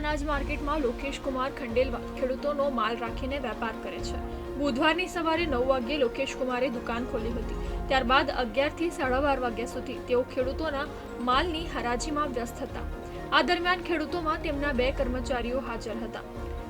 માર્કેટમાં લોકેશ કુમાર ખંડેલવા ખેડૂતોનો માલ રાખીને વેપાર કરે છે. બુધવારની સવારે નવ વાગ્યે લોકેશ કુમારે દુકાન ખોલી હતી. ત્યારબાદ અગિયારથી સાડા બાર વાગ્યા સુધી તેઓ ખેડૂતોના માલની હરાજીમાં વ્યસ્ત હતા. આ દરમિયાન ખેડૂતોમાં તેમના બે કર્મચારીઓ હાજર હતા.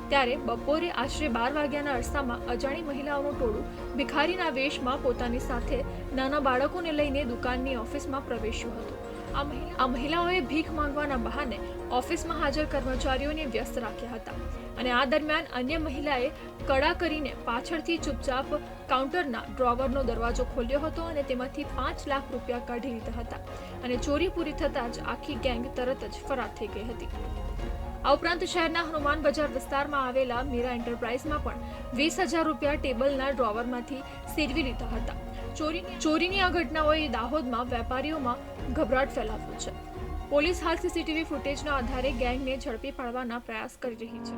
ત્યારે બપોરે આશરે બાર વાગ્યાના અરસામાં અજાણી મહિલાઓનું ટોળું ભિખારીના વેશમાં પોતાની સાથે નાના બાળકોને લઈને દુકાનની ઓફિસમાં પ્રવેશ્યું હતું. આ મહિલાઓએ ભીખ માંગવાના બહાને ઓફિસમાં હાજર કર્મચારીઓને વ્યસ્ત રાખ્યા હતા અને આ દરમિયાન અન્ય મહિલાએ કડા કરીને પાછળથી ચૂપચાપ કાઉન્ટરના ડ્રોવરનો દરવાજો ખોલ્યો હતો અને તેમાંથી પાંચ લાખ રૂપિયા કાઢી લીધા હતા અને ચોરી પૂરી થતાં જ આખી ગેંગ તરત જ ફરાર થઈ ગઈ હતી. આ ઉપરાંત શહેરના હનુમાન બજાર વિસ્તારમાં આવેલા મીરા એન્ટરપ્રાઇઝમાં પણ વીસ હજાર રૂપિયા ટેબલના ડ્રોવરમાંથી સેરવી લીધા હતા. ચોરીની ચોરીની આ ઘટનાઓએ દાહોદમાં વેપારીઓમાં ગભરાટ ફેલાવ્યો છે. પોલીસ હાલ સીસીટીવી ફૂટેજના આધારે ગેંગને ઝડપી પાડવાના પ્રયાસ કરી રહી છે.